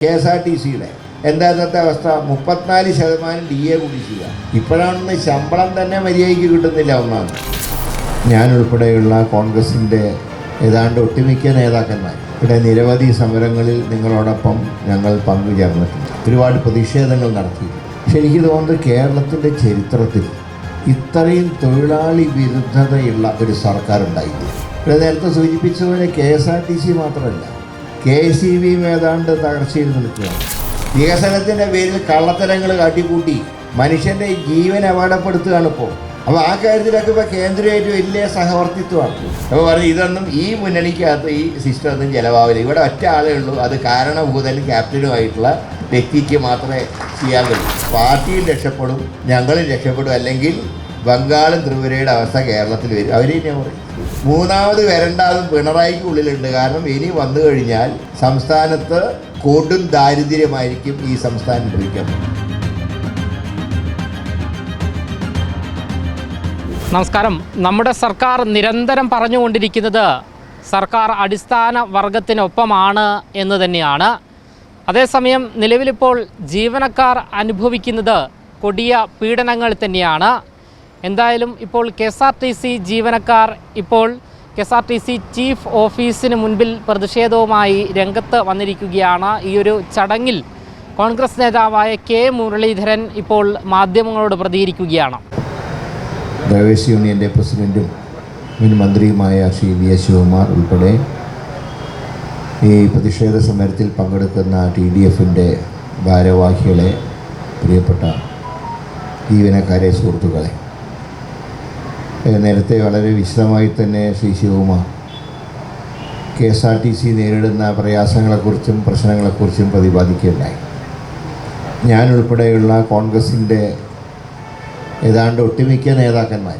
K S R T സിയുടെ. എന്താ ഇന്നത്തെ അവസ്ഥ? മുപ്പത്തിനാല് ശതമാനം ഡി എ കുടിശ്ശിക ഇപ്പോഴാണെന്ന് ശമ്പളം തന്നെ മര്യാദയ്ക്ക് കിട്ടുന്നില്ല ഒന്നാണ് ഞാനുൾപ്പെടെയുള്ള കോൺഗ്രസിന്റെ ഏതാണ്ട് ഒട്ടുമിക്ക നേതാക്കന്മാർ ഇവിടെ നിരവധി സമരങ്ങളിൽ നിങ്ങളോടൊപ്പം ഞങ്ങൾ പങ്കുചേർന്നിട്ടുണ്ട്. ഒരുപാട് പ്രതിഷേധങ്ങൾ നടത്തി. എനിക്ക് തോന്നുന്നത് കേരളത്തിന്റെ ചരിത്രത്തിൽ ഇത്രയും തൊഴിലാളി വിരുദ്ധതയുള്ള ഒരു സർക്കാർ ഉണ്ടായില്ല ഇവിടെ നേരത്തെ സൂചിപ്പിച്ചതുപോലെ K S R T C മാത്രമല്ല കെ എസ് ഇ ബിയും ഏതാണ്ട് തകർച്ചയിൽ നിൽക്കുകയാണ്. വികസനത്തിന്റെ പേരിൽ കള്ളത്തരങ്ങൾ കാട്ടിക്കൂട്ടി. മനുഷ്യന്റെ ജീവൻ അപകടപ്പെടുത്തുകയാണ് ഇപ്പോൾ അപ്പോൾ ആ കാര്യത്തിലൊക്കെ ഇപ്പോൾ കേന്ദ്രമായിട്ട് വലിയ സഹവർത്തിത്വമാണ്. അപ്പോൾ പറഞ്ഞു ഇതൊന്നും ഈ മുന്നണിക്കകത്ത് ഈ സിസ്റ്റം ഒന്നും ചിലവാവില്ല ഇവിടെ ഒറ്റ ആളേ ഉള്ളൂ. അത് കാരണഭൂതനും ക്യാപ്റ്റനുമായിട്ടുള്ള വ്യക്തിക്ക് മാത്രമേ ചെയ്യാൻ കഴിയൂ പാർട്ടിയും രക്ഷപ്പെടും ഞങ്ങളും രക്ഷപ്പെടും. അല്ലെങ്കിൽ ബംഗാളും ത്രിപുരയുടെ അവസ്ഥ കേരളത്തിൽ വരും. അവർ തന്നെ പറയും മൂന്നാമത് വരണ്ടാതും പിണറായിക്ക് ഉള്ളിലുണ്ട്. കാരണം ഇനി വന്നു കഴിഞ്ഞാൽ സംസ്ഥാനത്ത് കൊടും ദാരിദ്ര്യമായിരിക്കും ഈ സംസ്ഥാനം ഭരിക്കാൻ നമസ്കാരം. നമ്മുടെ സർക്കാർ നിരന്തരം പറഞ്ഞുകൊണ്ടിരിക്കുന്നത് സർക്കാർ അടിസ്ഥാന വർഗത്തിനൊപ്പമാണ് എന്ന് തന്നെയാണ്. അതേസമയം നിലവിലിപ്പോൾ ജീവനക്കാർ അനുഭവിക്കുന്നത് കൊടിയ പീഡനങ്ങൾ തന്നെയാണ്. എന്തായാലും ഇപ്പോൾ K S R T C ജീവനക്കാർ ഇപ്പോൾ K S R T C chief ഓഫീസിന് മുൻപിൽ പ്രതിഷേധവുമായി രംഗത്ത് വന്നിരിക്കുകയാണ്. ഈ ഒരു ചടങ്ങിൽ കോൺഗ്രസ് നേതാവായ കെ മുരളീധരൻ ഇപ്പോൾ മാധ്യമങ്ങളോട് പ്രതികരിക്കുകയാണ്. ഡ്രൈവേഴ്സ് യൂണിയന്റെ പ്രസിഡന്റും മുൻ മന്ത്രിയുമായ ശ്രീ വി എസ് ശിവകുമാർ ഉൾപ്പെടെ ഈ പ്രതിഷേധ സമരത്തിൽ പങ്കെടുക്കുന്ന ടി ഡി എഫിന്റെ ഭാരവാഹികളെ പ്രിയപ്പെട്ട ജീവനക്കാരെ സുഹൃത്തുക്കളെ നേരത്തെ വളരെ വിശദമായി തന്നെ Shri Sivakumar. K S R T C നേരിടുന്ന പ്രയാസങ്ങളെക്കുറിച്ചും പ്രശ്നങ്ങളെക്കുറിച്ചും പ്രതിപാദിക്കുകയുണ്ടായി. ഞാൻ ഉൾപ്പെടെയുള്ള കോൺഗ്രസിന്റെ ഏതാണ്ട് ഒട്ടുമിക്ക നേതാക്കന്മാർ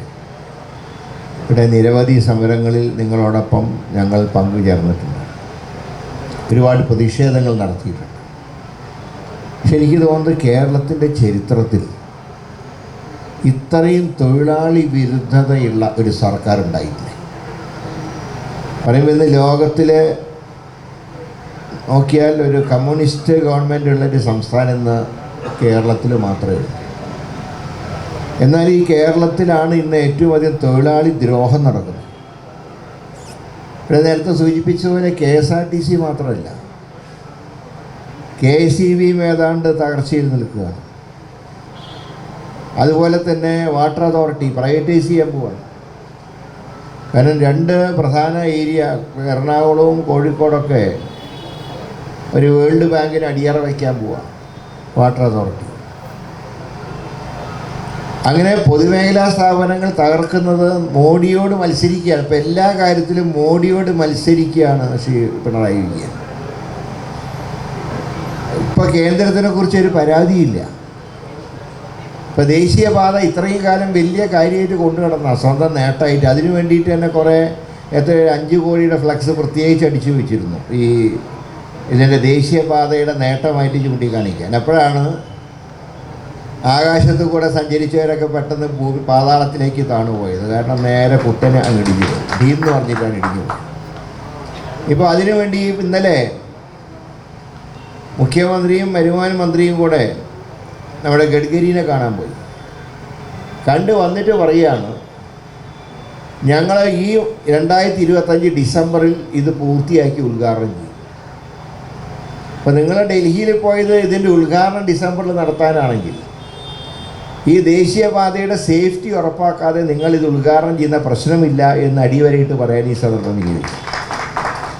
ഇവിടെ നിരവധി സമരങ്ങളിൽ നിങ്ങളോടൊപ്പം ഞങ്ങൾ പങ്കുചേർന്നിട്ടുണ്ട്. ഒരുപാട് പ്രതിഷേധങ്ങൾ നടത്തിയിട്ടുണ്ട്. എനിക്ക് തോന്നുന്നത് കേരളത്തിന്റെ ചരിത്രത്തിൽ ഇത്രയും തൊഴിലാളി വിരുദ്ധതയുള്ള ഒരു സർക്കാർ ഉണ്ടായിട്ടില്ല പറയുമ്പോൾ ഇന്ന് ലോകത്തിലെ നോക്കിയാൽ ഒരു കമ്മ്യൂണിസ്റ്റ് ഗവൺമെന്റ് ഉള്ളൊരു സംസ്ഥാനം ഇന്ന് കേരളത്തിൽ മാത്രമേ ഉള്ളൂ. എന്നാൽ ഈ കേരളത്തിലാണ് ഇന്ന് ഏറ്റവും അധികം തൊഴിലാളി ദ്രോഹം നടക്കുന്നത്. ഇവിടെ നേരത്തെ സൂചിപ്പിച്ചതുപോലെ K S R T C മാത്രമല്ല കെ എസ് ഇ ബിയും ഏതാണ്ട് തകർച്ചയിൽ നിൽക്കുകയാണ്. അതുപോലെ തന്നെ വാട്ടർ അതോറിറ്റി പ്രൈവറ്റൈസ് ചെയ്യാൻ പോവാണ്. കാരണം രണ്ട് പ്രധാന ഏരിയ എറണാകുളവും കോഴിക്കോടൊക്കെ ഒരു വേൾഡ് ബാങ്കിന് അടിയറ വയ്ക്കാൻ പോവാണ് വാട്ടർ അതോറിറ്റി. അങ്ങനെ പൊതുമേഖലാ സ്ഥാപനങ്ങൾ തകർക്കുന്നത് മോഡിയോട് മത്സരിക്കുകയാണ്. ഇപ്പം എല്ലാ കാര്യത്തിലും മോഡിയോട് മത്സരിക്കുകയാണ് ശ്രീ പിണറായി വിജയൻ. ഇപ്പം കേന്ദ്രത്തിനെ കുറിച്ചൊരു പരാതിയില്ല. ഇപ്പോൾ ദേശീയപാത ഇത്രയും കാലം വലിയ കാര്യമായിട്ട് കൊണ്ടു നടന്ന സ്വന്തം നേട്ടമായിട്ട്. അതിനു വേണ്ടിയിട്ട് തന്നെ കുറേ എത്ര അഞ്ച് കോടിയുടെ ഫ്ലക്സ് പ്രത്യേകിച്ച് അടിച്ചു വെച്ചിരുന്നു. ഈ ഇതിന്റെ ദേശീയപാതയുടെ നേട്ടമായിട്ട് ചൂണ്ടിക്കാണിക്കാൻ. അപ്പോഴാണ് ആകാശത്ത് കൂടെ സഞ്ചരിച്ചവരൊക്കെ പെട്ടെന്ന് ഭൂമി പാതാളത്തിലേക്ക് താണുപോയത്. കാരണം നേരെ കുട്ടനെ അങ്ങ് ഇടിഞ്ഞു പോയി. എന്ന് പറഞ്ഞിട്ടാണ് ഇടിഞ്ഞു ഇപ്പോൾ അതിനു വേണ്ടി ഇന്നലെ മുഖ്യമന്ത്രിയും വരുമാന മന്ത്രിയും കൂടെ നമ്മുടെ ഗഡ്കരിനെ കാണാൻ പോയി. കണ്ടു വന്നിട്ട് പറയുകയാണ് ഞങ്ങൾ ഈ രണ്ടായിരത്തി ഇരുപത്തഞ്ച് ഡിസംബറിൽ ഇത് പൂർത്തിയാക്കി ഉദ്ഘാടനം ചെയ്യും. അപ്പോൾ നിങ്ങൾ ഡൽഹിയിൽ പോയത് ഇതിന്റെ ഉദ്ഘാടനം ഡിസംബറിൽ നടത്താനാണെങ്കിൽ ഈ ദേശീയപാതയുടെ സേഫ്റ്റി ഉറപ്പാക്കാതെ നിങ്ങൾ ഇത് ഉദ്ഘാടനം ചെയ്യുന്ന പ്രശ്നമില്ല എന്ന് അടിവരയിട്ട് പറയാൻ ഈ സന്ദർഭം വിനിയോഗിക്കും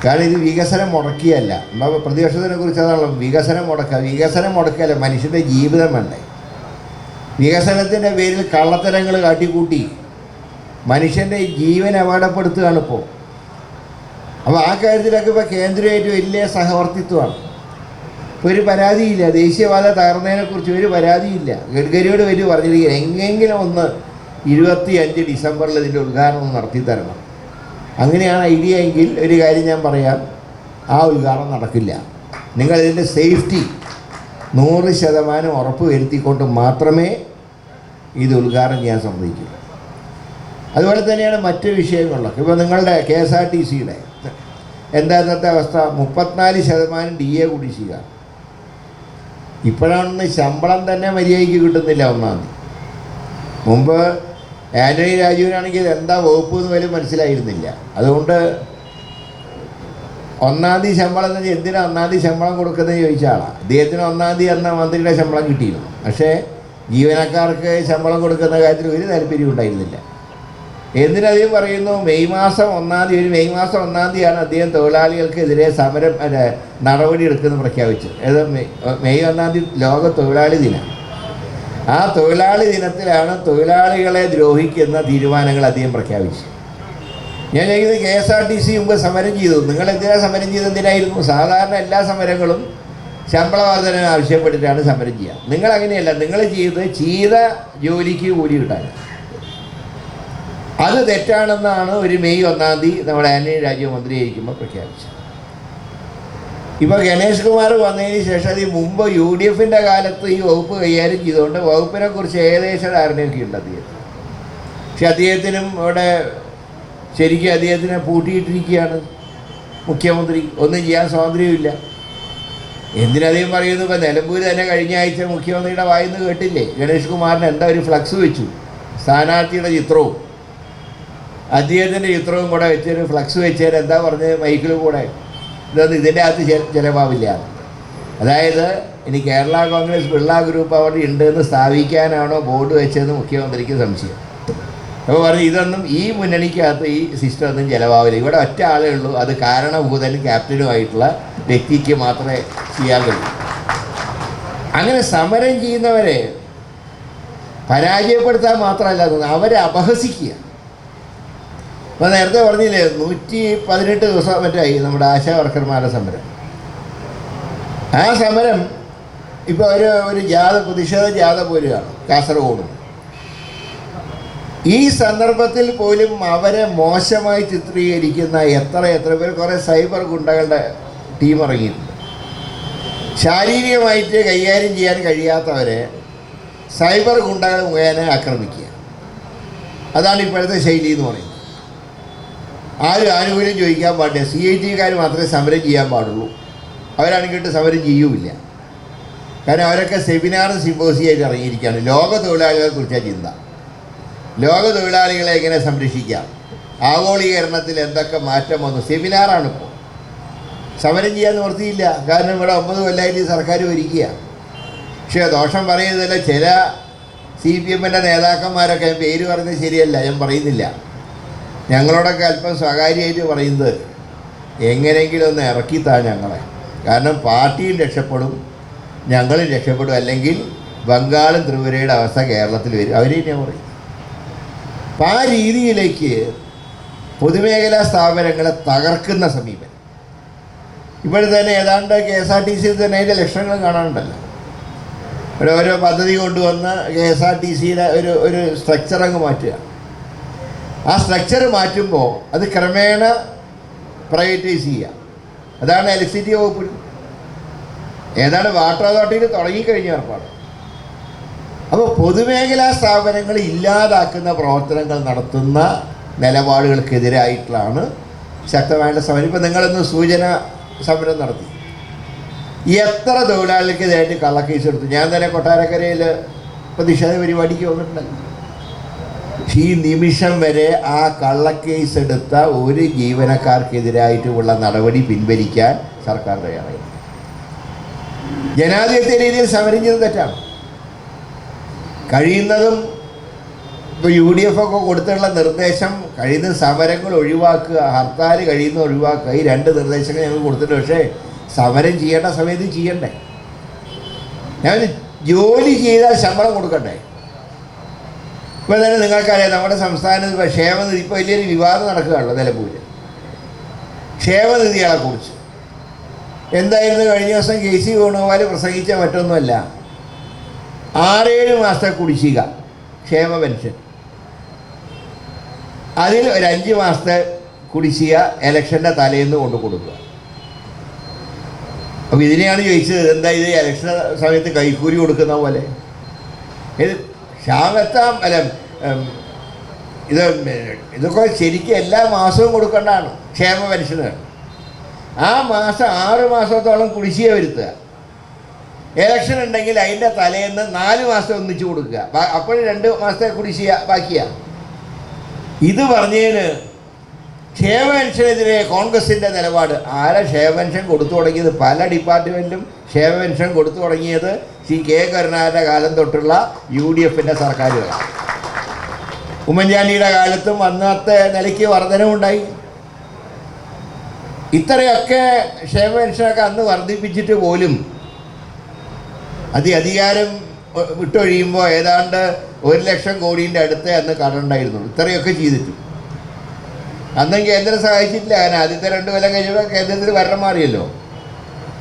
കാരണം ഇത് വികസനം മുടക്കിയല്ല. പ്രതിപക്ഷത്തിനെ കുറിച്ച് അതാണല്ലോ. വികസനം മുടക്കുക. വികസനം മുടക്കിയല്ല മനുഷ്യന്റെ ജീവിതം വേണ്ടേ? വികസനത്തിന്റെ പേരിൽ കള്ളത്തരങ്ങൾ കാട്ടിക്കൂട്ടി. മനുഷ്യന്റെ ജീവൻ അപകടപ്പെടുത്തുകയാണ് ഇപ്പോൾ അപ്പോൾ ആ കാര്യത്തിലൊക്കെ ഇപ്പോൾ കേന്ദ്രമായിട്ട് വലിയ സഹവർത്തിത്വമാണ്. ഇപ്പോൾ ഒരു പരാതിയില്ല. ദേശീയപാത തകർന്നതിനെക്കുറിച്ച് ഒരു പരാതിയില്ല. ഗഡ്കരിയോട് വലിയ പറഞ്ഞിരിക്കുക എങ്ങെങ്കിലും ഒന്ന് ഇരുപത്തി അഞ്ച് ഡിസംബറിൽ ഇതിന്റെ ഉദ്ഘാടനം നടത്തി തരണം അങ്ങനെയാണ് ഐഡിയ എങ്കിൽ ഒരു കാര്യം ഞാൻ പറയാം. ആ ഉദ്ഘാടനം നടക്കില്ല. നിങ്ങൾ ഇതിന്റെ സേഫ്റ്റി നൂറ് ശതമാനം ഉറപ്പ് വരുത്തിക്കൊണ്ട് മാത്രമേ ഇത് ഉദ്ഘാടനം ചെയ്യാൻ സമ്മതിക്കൂ. അതുപോലെ തന്നെയാണ് മറ്റ് വിഷയങ്ങളിലൊക്കെ. ഇപ്പോൾ നിങ്ങളുടെ കെ എസ് ആർ ടി സിയുടെ എന്താ ഇന്നത്തെ അവസ്ഥ? മുപ്പത്തിനാല് ശതമാനം ഡി എ ചെയ്യുക. ഇപ്പോഴാണ് ശമ്പളം തന്നെ മര്യാദയ്ക്ക് കിട്ടുന്നില്ല ഒന്നാം തീയതി. മുമ്പ് ആന്റണി രാജുവിനാണെങ്കിൽ എന്താ വകുപ്പ് എന്ന് പോലും മനസ്സിലായിരുന്നില്ല. അതുകൊണ്ട് ഒന്നാം തീയതി ശമ്പളം എന്ന് വെച്ചാൽ എന്തിനാ ഒന്നാം തീയതി ശമ്പളം കൊടുക്കുന്നത് ചോദിച്ച ആളാണ് അദ്ദേഹത്തിന് ഒന്നാം തീയതി എന്ന മന്ത്രിയുടെ ശമ്പളം കിട്ടിയിരുന്നു. പക്ഷേ ജീവനക്കാർക്ക് ശമ്പളം കൊടുക്കുന്ന കാര്യത്തിൽ ഒരു താല്പര്യം ഉണ്ടായിരുന്നില്ല. എന്തിനധികം പറയുന്നു മെയ് മാസം ഒന്നാം തീയതി ഒരു മെയ് മാസം ഒന്നാം തീയതിയാണ് അദ്ദേഹം തൊഴിലാളികൾക്കെതിരെ സമരം നടപടിയെടുക്കുന്നത് പ്രഖ്യാപിച്ചത്. ഏത് മെയ് മെയ് ഒന്നാം തീയതി ലോക തൊഴിലാളി ദിനം. ആ തൊഴിലാളി ദിനത്തിലാണ് തൊഴിലാളികളെ ദ്രോഹിക്കുന്ന തീരുമാനങ്ങൾ അദ്ദേഹം പ്രഖ്യാപിച്ചു ഞാൻ ചോദിക്കുന്നത് K S R T C മുമ്പ് സമരം ചെയ്തു. നിങ്ങൾ എന്തിനാ സമരം ചെയ്തത്? എന്തിനായിരുന്നു? സാധാരണ എല്ലാ സമരങ്ങളും ശമ്പള വർധന ആവശ്യപ്പെട്ടിട്ടാണ് സമരം ചെയ്യുക. നിങ്ങൾ അങ്ങനെയല്ല. നിങ്ങൾ ചെയ്ത് ചെയ്ത ജോലിക്ക് കൂലി കിട്ടാൻ അത് തെറ്റാണെന്നാണ് ഒരു മെയ് ഒന്നാം തീയതി നമ്മുടെ ആന്റണി രാജ്യമന്ത്രി മന്ത്രിയായിരിക്കുമ്പോൾ പ്രഖ്യാപിച്ചത്. ഇപ്പോൾ ഗണേഷ് കുമാർ വന്നതിന് ശേഷം അത് മുമ്പ് യു ഡി എഫിന്റെ കാലത്ത് ഈ വകുപ്പ് കൈകാര്യം ചെയ്തുകൊണ്ട് വകുപ്പിനെ കുറിച്ച് ഏകദേശ ധാരണയൊക്കെ ഉണ്ട് അദ്ദേഹത്തിന്. പക്ഷെ അദ്ദേഹത്തിനും ഇവിടെ ശരിക്കും അദ്ദേഹത്തിനെ പൂട്ടിയിട്ടിരിക്കുകയാണ് മുഖ്യമന്ത്രി. ഒന്നും ചെയ്യാൻ സ്വാതന്ത്ര്യമില്ല എന്തിനധികം പറയുന്നു ഇപ്പം നിലമ്പൂർ തന്നെ കഴിഞ്ഞ ആഴ്ച മുഖ്യമന്ത്രിയുടെ വായിന്ന് കേട്ടില്ലേ? ഗണേഷ് കുമാറിന് എന്താ ഒരു ഫ്ലക്സ് വെച്ചു? സ്ഥാനാർത്ഥിയുടെ ചിത്രവും. അദ്ദേഹത്തിന്റെ ചിത്രവും കൂടെ വെച്ചൊരു ഫ്ലക്സ് വെച്ചാൽ എന്താ പറഞ്ഞത് മൈക്കിൽ കൂടെ? ഇതൊന്നും ഇതിന്റെ അകത്ത് ചിലവാവില്ല അതായത് ഇനി കേരള കോൺഗ്രസ് പിള്ള ഗ്രൂപ്പ് അവിടെ ഉണ്ട് എന്ന് സ്ഥാപിക്കാനാണോ ബോർഡ് വെച്ചതെന്ന് മുഖ്യമന്ത്രിക്ക് സംശയം. അപ്പോൾ പറഞ്ഞു ഇതൊന്നും ഈ മുന്നണിക്കകത്ത് ഈ സിസ്റ്റം ഒന്നും ചിലവാവില്ല ഇവിടെ ഒറ്റ ആളേ ഉള്ളൂ. അത് കാരണഭൂതനും ക്യാപ്റ്റനുമായിട്ടുള്ള വ്യക്തിക്ക് മാത്രമേ ചെയ്യാൻ കഴിയൂ. അങ്ങനെ സമരം ചെയ്യുന്നവരെ പരാജയപ്പെടുത്താൻ മാത്രമല്ല അവരെ അപഹസിക്കുക. അപ്പോൾ നേരത്തെ പറഞ്ഞില്ലേ നൂറ്റി പതിനെട്ട് ദിവസം മറ്റായി നമ്മുടെ ആശാ വർക്കർമാരുടെ സമരം. ആ സമരം ഇപ്പോൾ ഒരു ഒരു ജാഥ പ്രതിഷേധ ജാഥ പോലെയാണ് കാസർഗോഡ്. ഈ സന്ദർഭത്തിൽ പോലും അവരെ മോശമായി ചിത്രീകരിക്കുന്ന എത്ര എത്ര പേർ കുറേ സൈബർ ഗുണ്ടകളുടെ ടീം ഇറങ്ങിയിട്ടുണ്ട്. ശാരീരികമായിട്ട് കൈകാര്യം ചെയ്യാൻ കഴിയാത്തവരെ സൈബർ ഗുണ്ടകൾ മുഖേന ആക്രമിക്കുക. അതാണ് ഇപ്പോഴത്തെ ശൈലി എന്ന് പറയുന്നത്. ആരും ആനുകൂല്യം ചോദിക്കാൻ പാടില്ല. സി ഐ ടിക്കാർ മാത്രമേ സമരം ചെയ്യാൻ പാടുള്ളൂ. അവരാണെങ്കിൽ സമരം ചെയ്യൂല കാരണം അവരൊക്കെ സെമിനാറും സിമ്പോസിയായിട്ട് ഇറങ്ങിയിരിക്കുകയാണ്. ലോക തൊഴിലാളികളെ കുറിച്ചാണ് ചിന്ത. ലോക തൊഴിലാളികളെ എങ്ങനെ സംരക്ഷിക്കാം? ആഗോളീകരണത്തിൽ എന്തൊക്കെ മാറ്റം വന്നു? സെമിനാറാണിപ്പോൾ സമരം ചെയ്യാൻ നിവർത്തിയില്ല കാരണം ഇവിടെ ഒമ്പത് കൊല്ലമായിട്ട് സർക്കാർ ഭരിക്കുക. പക്ഷേ ദോഷം പറയുന്നതല്ല ചില സി പി എമ്മിന്റെ നേതാക്കന്മാരൊക്കെ പേര് പറയുന്നത് ശരിയല്ല. ഞാൻ പറയുന്നില്ല. ഞങ്ങളോടൊക്കെ അല്പം സ്വകാര്യമായിട്ട് പറയുന്നത് എങ്ങനെയെങ്കിലും ഒന്ന് ഇറക്കിത്താ ഞങ്ങളെ. കാരണം പാർട്ടിയും രക്ഷപ്പെടും ഞങ്ങളും രക്ഷപ്പെടും. അല്ലെങ്കിൽ ബംഗാളും ത്രിപുരയുടെ അവസ്ഥ കേരളത്തിൽ വരും. അവർ തന്നെ പറയും അപ്പം ആ രീതിയിലേക്ക് പൊതുമേഖലാ സ്ഥാപനങ്ങളെ തകർക്കുന്ന സമീപനം. ഇപ്പോഴും തന്നെ ഏതാണ്ട് കെ എസ് ആർ ടി സിയിൽ തന്നെ അതിന്റെ ലക്ഷണങ്ങൾ കാണാനുണ്ടല്ലോ. ഇവിടെ ഓരോ പദ്ധതി കൊണ്ടുവന്ന് കെ എസ് ആർ ടി സിയുടെ ഒരു ഒരു സ്ട്രക്ചർ അങ്ങ് മാറ്റുക. ആ സ്ട്രക്ചർ മാറ്റുമ്പോൾ അത് ക്രമേണ പ്രൈവറ്റൈസ് ചെയ്യുക അതാണ് ഇലക്ട്രിസിറ്റി വകുപ്പിൽ ഏതാണ് വാട്ടർ അതോറിറ്റിയിൽ തുടങ്ങിക്കഴിഞ്ഞ ഏർപ്പാട് അപ്പോൾ പൊതുമേഖലാ സ്ഥാപനങ്ങൾ ഇല്ലാതാക്കുന്ന പ്രവർത്തനങ്ങൾ നടത്തുന്ന നിലപാടുകൾക്കെതിരായിട്ടാണ് ശക്തമായിട്ടുള്ള സമരം. ഇപ്പം നിങ്ങളൊന്ന് സൂചന സമരം നടത്തി. എത്ര തൊഴിലാളികൾക്കെതിരായിട്ട് കള്ളക്കേസ് എടുത്തു ഞാൻ തന്നെ കൊട്ടാരക്കരയിൽ പ്രതിഷേധ പരിപാടിക്ക് വന്നിട്ടുണ്ടല്ലോ. ഈ നിമിഷം വരെ ആ കള്ളക്കേസ് എടുത്ത ഒരു ജീവനക്കാർക്കെതിരായിട്ടുള്ള നടപടി പിൻവലിക്കാൻ സർക്കാർ തയ്യാറായി. ജനാധിപത്യ രീതിയിൽ സമരം തെറ്റാണ്. കഴിയുന്നതും ഇപ്പോൾ യു ഡി എഫ് ഒക്കെ കൊടുത്തുള്ള നിർദ്ദേശം കഴിയുന്ന സമരങ്ങൾ ഒഴിവാക്കുക ഹർത്താൽ കഴിയുന്ന ഒഴിവാക്കുക ഈ രണ്ട് നിർദ്ദേശങ്ങൾ ഞങ്ങൾ കൊടുത്തിട്ടുണ്ട്. പക്ഷേ സമരം ചെയ്യേണ്ട സമയത്ത് ചെയ്യണ്ടേ? ഞാൻ ജോലി ചെയ്താൽ ശമ്പളം കൊടുക്കണ്ടേ? ഇപ്പോൾ തന്നെ നിങ്ങൾക്കറിയാം നമ്മുടെ സംസ്ഥാനത്ത് ക്ഷേമനിധി ഇപ്പോൾ വലിയൊരു വിവാദം നടക്കുകയാണല്ലോ നിലമ്പൂരിൽ ക്ഷേമനിധികളെ കുറിച്ച്. എന്തായിരുന്നു കഴിഞ്ഞ ദിവസം കെ സി വേണുഗോപാൽ പ്രസംഗിച്ച മറ്റൊന്നുമല്ല. ആറേഴ് മാസത്തെ കുടിശ്ശിക ക്ഷേമ പെൻഷൻ. അതിൽ ഒരു അഞ്ച് മാസത്തെ കുടിശ്ശിക ഇലക്ഷന്റെ തലേന്ന് കൊണ്ട് കൊടുക്കുക. അപ്പോൾ ഇതിനെയാണ് ചോദിച്ചത് എന്താ ഇത് ഇലക്ഷൻ സമയത്ത് കൈക്കൂലി കൊടുക്കുന്ന പോലെ? ഇത് ക്ഷാമത്താം അല്ല ഇത് ഇതൊക്കെ ശരിക്കും എല്ലാ മാസവും കൊടുക്കേണ്ടതാണ്. ക്ഷേമ പെൻഷന്. ആ മാസം ആറ് മാസത്തോളം കുടിശ്ശിക വരുത്തുക. ഇലക്ഷൻ ഉണ്ടെങ്കിൽ അതിന്റെ തലേന്ന് നാല് മാസം ഒന്നിച്ചു കൊടുക്കുക. അപ്പോൾ രണ്ട് മാസത്തെ കുടിശ്ശിക ബാക്കിയാ. ഇത് പറഞ്ഞതിന് ക്ഷേമ പെൻഷനെതിരെ കോൺഗ്രസിന്റെ നിലപാട്. ആരാ ക്ഷേമ പെൻഷൻ കൊടുത്തു തുടങ്ങിയത്? പല ഡിപ്പാർട്ട്മെന്റിലും ക്ഷേമ പെൻഷൻ കൊടുത്തു തുടങ്ങിയത് ശ്രീ കെ കരുണാകരന്റെ കാലം തൊട്ടുള്ള യു ഡി എഫിന്റെ സർക്കാരുകളാണ്. ഉമ്മൻചാണ്ടിയുടെ കാലത്തും അന്നത്തെ നിലയ്ക്ക് വർധനവുണ്ടായി. ഇത്രയൊക്കെ ക്ഷേമപെൻഷനൊക്കെ അന്ന് വർദ്ധിപ്പിച്ചിട്ട് പോലും അതി അധികാരം വിട്ടൊഴിയുമ്പോൾ ഏതാണ്ട് ഒരു ലക്ഷം കോടീന്റെ അടുത്ത് അന്ന് കടണ്ടായിരുന്നുള്ളൂ ഇത്രയൊക്കെ ചെയ്തിട്ടു. അന്നും കേന്ദ്രം സഹായിച്ചിട്ടില്ല. കാരണം ആദ്യത്തെ രണ്ട് കൊല്ലം കഴിയുമ്പോൾ കേന്ദ്രത്തിൽ ഭരണം മാറിയല്ലോ.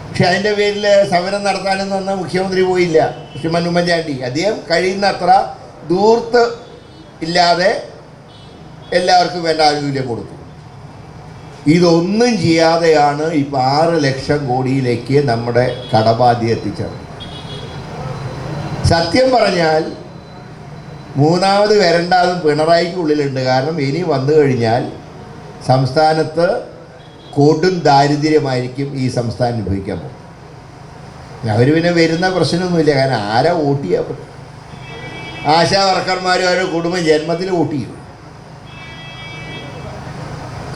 പക്ഷെ അതിന്റെ പേരിൽ സമരം നടത്താനൊന്നും അന്ന് മുഖ്യമന്ത്രി പോയില്ല. ശ്രീമൻ ഉമ്മൻചാണ്ടി. അദ്ദേഹം കഴിയുന്നത്ര ദൂർത്ത് ഇല്ലാതെ എല്ലാവർക്കും വേണ്ട ആനുകൂല്യം കൊടുത്തു ഇതൊന്നും ചെയ്യാതെയാണ് ഇപ്പം ആറ് ലക്ഷം കോടിയിലേക്ക് നമ്മുടെ കടബാധ്യ എത്തിച്ചത്. സത്യം പറഞ്ഞാൽ മൂന്നാമത് വരണ്ടാതും പിണറായിക്കുള്ളിലുണ്ട്. കാരണം ഇനി വന്നു കഴിഞ്ഞാൽ സംസ്ഥാനത്ത് കൊടും ദാരിദ്ര്യമായിരിക്കും ഈ സംസ്ഥാനം അനുഭവിക്കാൻ പോകും അവർ പിന്നെ വരുന്ന പ്രശ്നമൊന്നുമില്ല. കാരണം ആരാ വോട്ട് ചെയ്യാൻ പറ്റും ആശാ വർക്കർമാരും അവരുടെ കുടുംബം ജന്മത്തിൽ വോട്ട്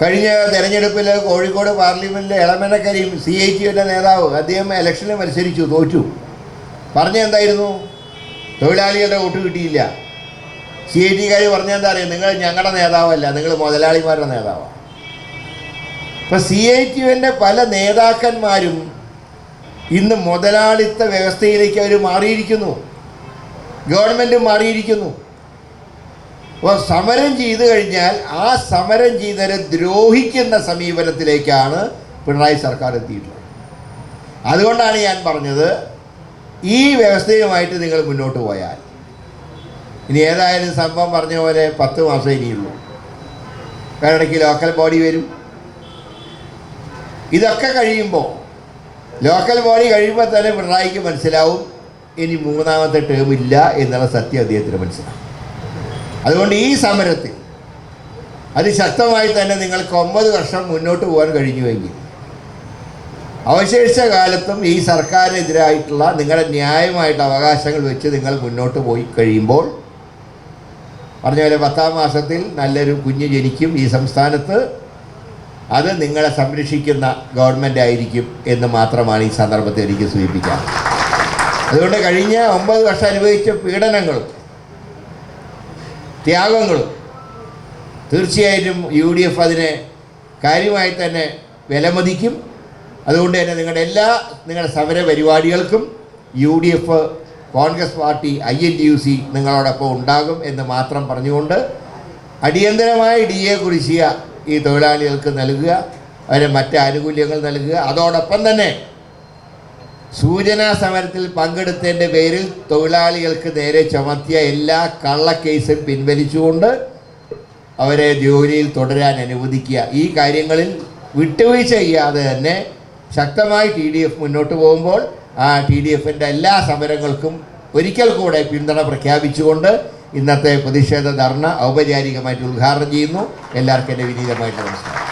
കഴിഞ്ഞ തെരഞ്ഞെടുപ്പിൽ കോഴിക്കോട് പാർലമെന്റിലെ ഇളമനക്കരിയും സി ഐ ടിയുടെ നേതാവ് അദ്ദേഹം ഇലക്ഷനിൽ മത്സരിച്ചു തോറ്റു. പറഞ്ഞെന്തായിരുന്നു തൊഴിലാളികളുടെ വോട്ട് കിട്ടിയില്ല. സി ഐ ടിക്കാർ പറഞ്ഞെന്താ അറിയാം? നിങ്ങൾ ഞങ്ങളുടെ നേതാവല്ല നിങ്ങൾ മുതലാളിമാരുടെ നേതാവാണ് ഇപ്പം സി ഐ ടിയുവിന്റെ പല നേതാക്കന്മാരും ഇന്ന് മുതലാളിത്ത വ്യവസ്ഥയിലേക്ക് അവർ മാറിയിരിക്കുന്നു. ഗവൺമെന്റ് മാറിയിരിക്കുന്നു. അപ്പോൾ സമരം ചെയ്തു കഴിഞ്ഞാൽ ആ സമരം ചെയ്തവരെ ദ്രോഹിക്കുന്ന സമീപനത്തിലേക്കാണ് പിണറായി സർക്കാർ എത്തിയിട്ടുള്ളത്. അതുകൊണ്ടാണ് ഞാൻ പറഞ്ഞത് ഈ വ്യവസ്ഥയുമായിട്ട് നിങ്ങൾ മുന്നോട്ട് പോയാൽ ഇനി ഏതായാലും സംഭവം പറഞ്ഞ പോലെ പത്ത് മാസം ഇനിയുള്ളൂ. വേറെടയ്ക്ക് ലോക്കൽ ബോഡി വരും. ഇതൊക്കെ കഴിയുമ്പോൾ ലോക്കൽ ബോഡി കഴിയുമ്പോൾ തന്നെ പിണറായിക്ക് മനസ്സിലാവും ഇനി മൂന്നാമത്തെ ടേം ഇല്ല എന്നുള്ള സത്യം അദ്ദേഹത്തിന് മനസ്സിലാവും അതുകൊണ്ട് ഈ സമരത്തിൽ അതിശക്തമായി തന്നെ നിങ്ങൾക്ക് ഒമ്പത് വർഷം മുന്നോട്ട് പോകാൻ കഴിഞ്ഞുവെങ്കിൽ അവശേഷിച്ച കാലത്തും ഈ സർക്കാരിനെതിരായിട്ടുള്ള നിങ്ങളുടെ ന്യായമായിട്ട് അവകാശങ്ങൾ വെച്ച് നിങ്ങൾ മുന്നോട്ട് പോയി കഴിയുമ്പോൾ പറഞ്ഞ പോലെ പത്താം മാസത്തിൽ നല്ലൊരു കുഞ്ഞ് ജനിക്കും ഈ സംസ്ഥാനത്ത് അത് നിങ്ങളെ സംരക്ഷിക്കുന്ന ഗവൺമെന്റ് ആയിരിക്കും എന്ന് മാത്രമാണ് ഈ സന്ദർഭത്തെ എനിക്ക് സൂചിപ്പിക്കാൻ അതുകൊണ്ട് കഴിഞ്ഞ ഒമ്പത് വർഷം അനുഭവിച്ച പീഡനങ്ങളും ത്യാഗങ്ങളും തീർച്ചയായിട്ടും യു ഡി എഫ് അതിനെ കാര്യമായി തന്നെ വിലമതിക്കും. അതുകൊണ്ട് തന്നെ നിങ്ങളുടെ എല്ലാ നിങ്ങളുടെ സമര പരിപാടികൾക്കും U D F Congress party I N T U C നിങ്ങളോടൊപ്പം ഉണ്ടാകും എന്ന് മാത്രം പറഞ്ഞുകൊണ്ട് അടിയന്തരമായ ഡി എ കുറിശിയ ഈ തൊഴിലാളികൾക്ക് നൽകുക. അവരെ മറ്റ് ആനുകൂല്യങ്ങൾ നൽകുക. അതോടൊപ്പം തന്നെ സൂചനാ സമരത്തിൽ പങ്കെടുത്തതിന്റെ പേരിൽ തൊഴിലാളികൾക്ക് നേരെ ചുമത്തിയ എല്ലാ കള്ളക്കേസും പിൻവലിച്ചുകൊണ്ട് അവരെ ജോലിയിൽ തുടരാൻ അനുവദിക്കുക. ഈ കാര്യങ്ങളിൽ വിട്ടുവീഴ്ച ചെയ്യാതെ തന്നെ ശക്തമായി ടി ഡി എഫ് മുന്നോട്ട് പോകുമ്പോൾ ആ ടി ഡി എഫിന്റെ എല്ലാ സമരങ്ങൾക്കും ഒരിക്കൽ കൂടെ പിന്തുണ പ്രഖ്യാപിച്ചുകൊണ്ട് ഇന്നത്തെ പ്രതിഷേധ ധർണ ഔപചാരികമായിട്ട് ഉദ്ഘാടനം ചെയ്യുന്നു. എല്ലാവർക്കും എന്റെ വിനീതമായിട്ട് നമസ്കാരം.